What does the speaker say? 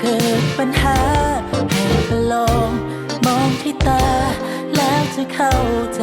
เกิดปัญหาให้ลองมองที่ตาแล้วจะเข้าใจ